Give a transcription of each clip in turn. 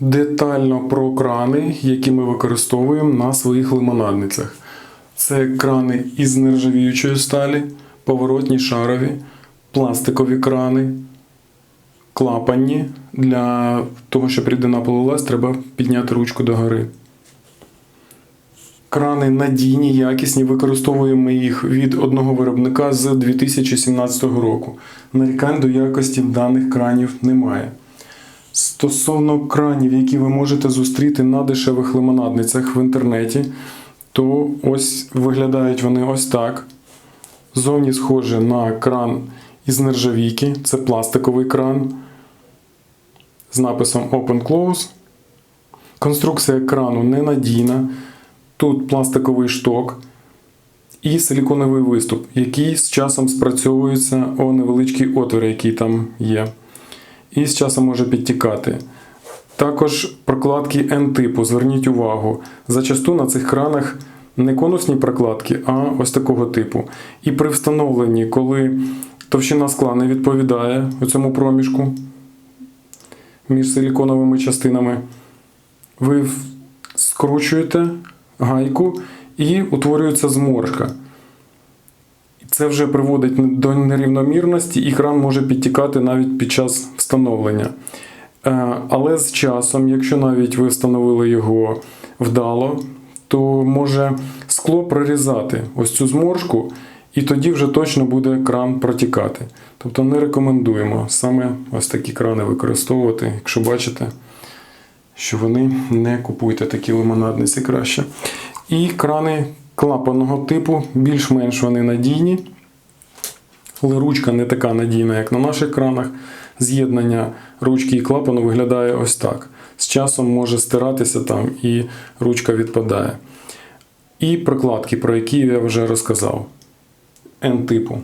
детально про крани, які ми використовуємо на своїх лимонадницях. Це крани із нержавіючої сталі, поворотні шарові, пластикові крани, клапанні. Для того, щоб рідина полилась, треба підняти ручку догори. Крани надійні, якісні, використовуємо їх від одного виробника з 2017 року. Нарікань до якості даних кранів немає. Стосовно кранів, які ви можете зустріти на дешевих лимонадницях в інтернеті, то ось виглядають вони ось так. Зовні схоже на кран із нержавійки, це пластиковий кран з написом Open Close. Конструкція крану ненадійна. Тут пластиковий шток і силіконовий виступ, який з часом спрацьовується о невеличкий отвір, який там є. І з часом може підтікати. Також прокладки N-типу, зверніть увагу. Зачасту на цих кранах не конусні прокладки, а ось такого типу. І при встановленні, коли товщина скла не відповідає цьому проміжку між силіконовими частинами, ви скручуєте гайку і утворюється зморшка. Це вже приводить до нерівномірності, і кран може підтікати навіть під час встановлення. Е, Але з часом, якщо навіть ви встановили його вдало, то може скло прорізати ось цю зморшку, і тоді вже точно буде кран протікати. Тобто не рекомендуємо саме ось такі крани використовувати, якщо бачите, що вони не купуйте такі лимонадниці краще. І крани клапанного типу, більш-менш вони надійні. Але ручка не така надійна, як на наших кранах. З'єднання ручки і клапану виглядає ось так. З часом може стиратися там і ручка відпадає. І прокладки, про які я вже розказав. N-типу.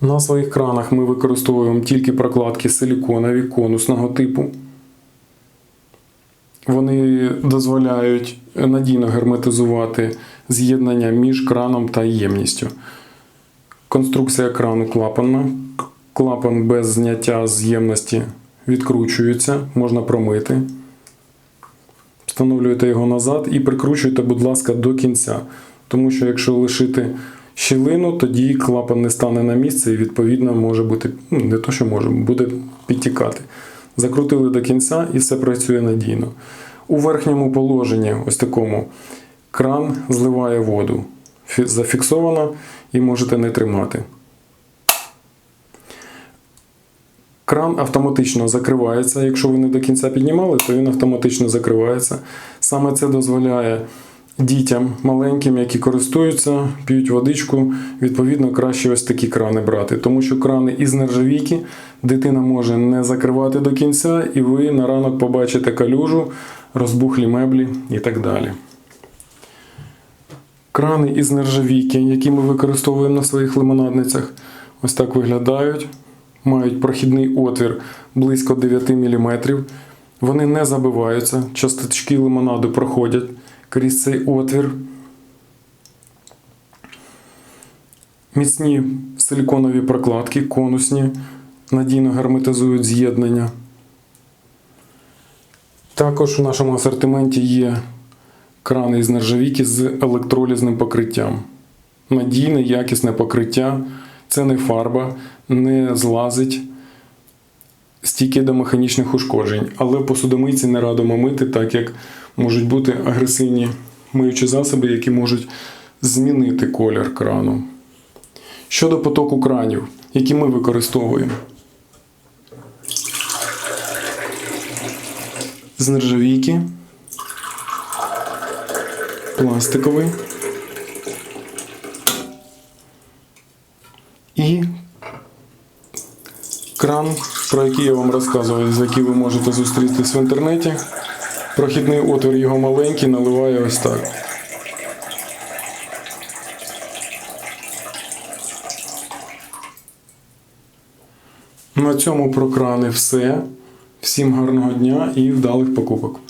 На своїх кранах ми використовуємо тільки прокладки силіконові конусного типу. Вони дозволяють надійно герметизувати з'єднання між краном та ємністю. Конструкція крану клапанна. Клапан без зняття з ємності відкручується, можна промити. Встановлюєте його назад і прикручуєте, будь ласка, до кінця. Тому що якщо лишити щілину, тоді клапан не стане на місце і відповідно може бути, ну, не то, що може, буде підтікати. Закрутили до кінця і все працює надійно. У верхньому положенні, ось такому, кран зливає воду. Фі- Зафіксовано і можете не тримати. Кран автоматично закривається. Якщо ви не до кінця піднімали, то він автоматично закривається. Саме це дозволяє дітям маленьким, які користуються, п'ють водичку, відповідно, краще ось такі крани брати. Тому що крани із нержавійки дитина може не закривати до кінця, і ви на ранок побачите калюжу, розбухлі меблі і так далі. Крани із нержавійки, які ми використовуємо на своїх лимонадницях, ось так виглядають. Мають прохідний отвір близько 9 мм. Вони не забиваються, часточки лимонаду проходять крізь цей отвір. Міцні силіконові прокладки, конусні, надійно герметизують з'єднання. Також у нашому асортименті є крани із нержавійки з електролізним покриттям. Надійне, якісне покриття. Це не фарба, не злазить стійке до механічних ушкоджень. Але посудомийці не радимо мити, так як можуть бути агресивні миючі засоби, які можуть змінити колір крану. Щодо потоку кранів, які ми використовуємо. З нержавійки, пластиковий і кран, про який я вам розказував, з який ви можете зустрітись в інтернеті. Прохідний отвір його маленький, наливає ось так. На цьому про крани все. Всім гарного дня і вдалих покупок.